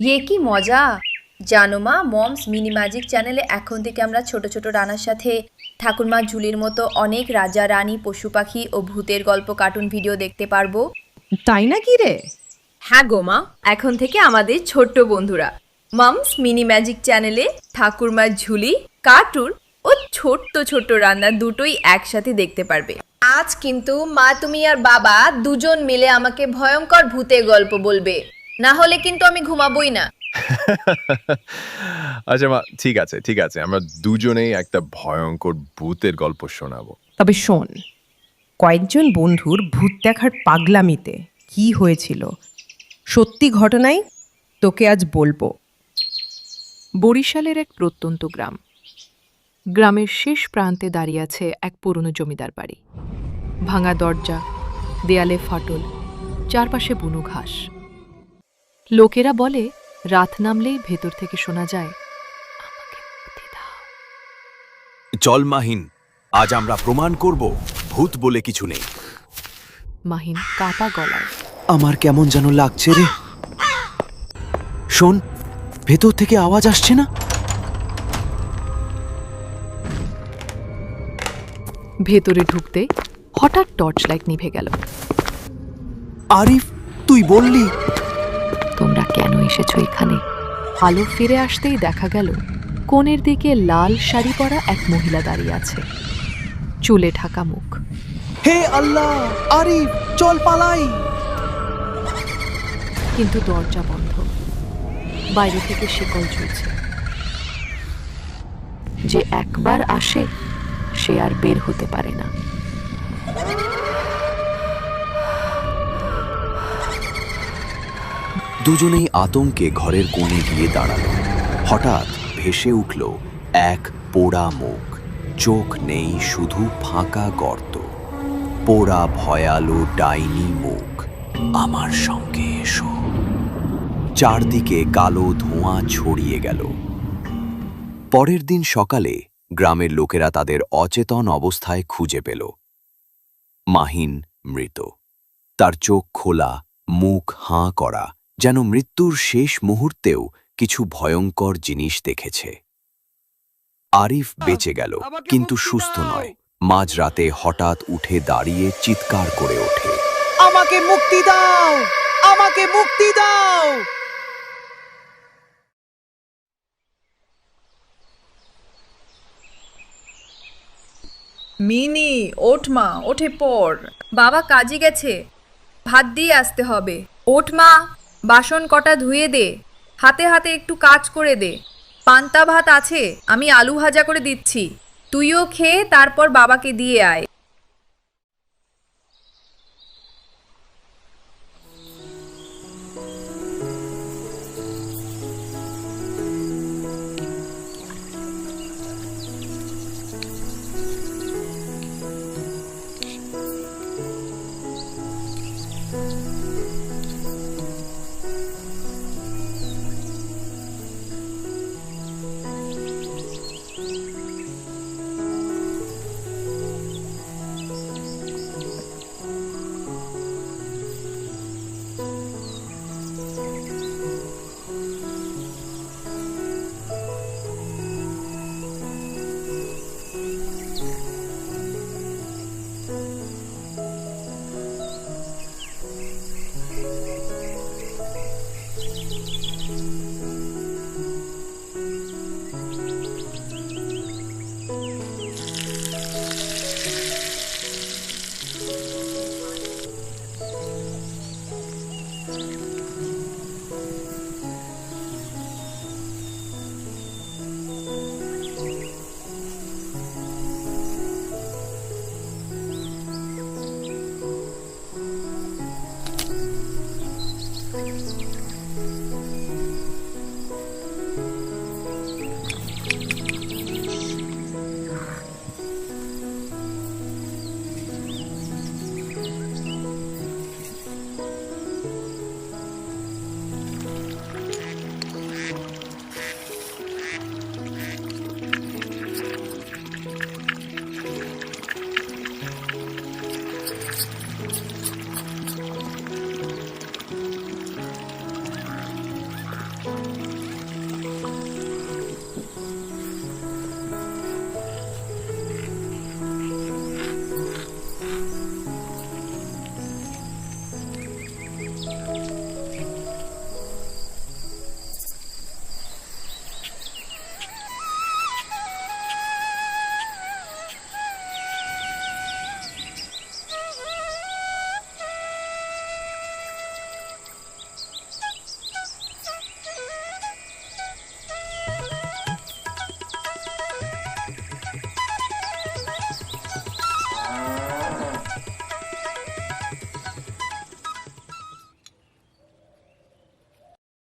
ইয়ে কি মজা? জানো মা মমস মিনি ম্যাজিক চ্যানেলে এখন থেকে আমরা ছোট ছোট রানার সাথে ঠাকুরমা ঝুলির মতো অনেক রাজা রানী পশু পাখি ও ভূতের গল্প কার্টুন ভিডিও দেখতে পারব। তাই নাকি রে? হ্যাঁ গো মা এখন থেকে আমাদের ছোট্ট বন্ধুরা। মামস মিনি ম্যাজিক চ্যানেলে ঠাকুরমার ঝুলি কার্টুন ও ছোট্ট ছোট্ট রান্না দুটোই একসাথে দেখতে পারবে। আজ কিন্তু মা তুমি আর বাবা দুজন মিলে আমাকে ভয়ঙ্কর ভূতের গল্প বলবে। না হলে কিন্তু আমি ঘুমাবই না। আচ্ছা মা ঠিক আছে ঠিক আছে। আমরা দুজনেই একটা ভয়ঙ্কর ভূতের গল্প শোনাবো। তবে শোন কয়েকজন বন্ধুর ভূত দেখার পাগলামিতে কি হয়েছিল সত্যি ঘটনাই তোকে আজ বলব। বরিশালের এক প্রত্যন্ত গ্রাম গ্রামের শেষ প্রান্তে দাঁড়িয়ে আছে এক পুরনো জমিদার বাড়ি। ভাঙা দরজা দেয়ালে ফাটল চারপাশে বুনো ঘাস। লোকেরা বলে রাত নামলেই ভেতর থেকে শোনা যায় চল মাহিন আজ আমরা প্রমাণ করব ভূত বলে কিছু নেই। মাহিন কাপা গলায়। আমার কেমন যেন লাগছে রে। শোন ভেতর থেকে আওয়াজ আসছে না? ভেতরে ঢুকতে হঠাৎ টর্চ লাইট নিভে গেল। আরিফ তুই বললি এসেছ এখানে। আলো ফিরে আসতেই দেখা গেল কোণের দিকে লাল শাড়ি পরা এক মহিলা দাঁড়িয়ে আছে। চুলে ঢাকা মুখ। হে আল্লাহ আরিফ চল পালাই। কিন্তু দরজা বন্ধ। বাইরে থেকে শিকল ঝুলছে যে একবার আসে সে আর বের হতে পারে না। দুজনেই আতঙ্কে ঘরের কোণে গিয়ে দাঁড়াল। হঠাৎ ভেসে উঠল এক পোড়া মুখ। চোখ নেই, শুধু ফাঁকা গর্ত। পোড়া ভয়ালো ডাইনি মুখ। আমার সঙ্গে এসো। চারদিকে কালো ধোঁয়া ছড়িয়ে গেল। পরের দিন সকালে গ্রামের লোকেরা তাদের অচেতন অবস্থায় খুঁজে পেল। মাহিন মৃত। তার চোখ খোলা, মুখ হাঁ করা। যেন মৃত্যুর শেষ মুহূর্তেও কিছু ভয়ঙ্কর জিনিস দেখেছে। আরিফ বেঁচে গেল কিন্তু সুস্থ নয়। মাঝরাতে হঠাৎ উঠে দাঁড়িয়ে চিৎকার করে ওঠে। আমাকে মুক্তি দাও! আমাকে মুক্তি দাও! মিনি ওঠ মা ওঠে পর বাবা কাজে গেছে। ভাত দিয়ে আসতে হবে। ওঠ মা! বাসন কটা ধুয়ে দে। হাতে হাতে একটু কাজ করে দে। পান্তা ভাত আছে, আমি আলু ভাজা করে দিচ্ছি। তুইও খেয়ে তারপর বাবাকে দিয়ে আয়।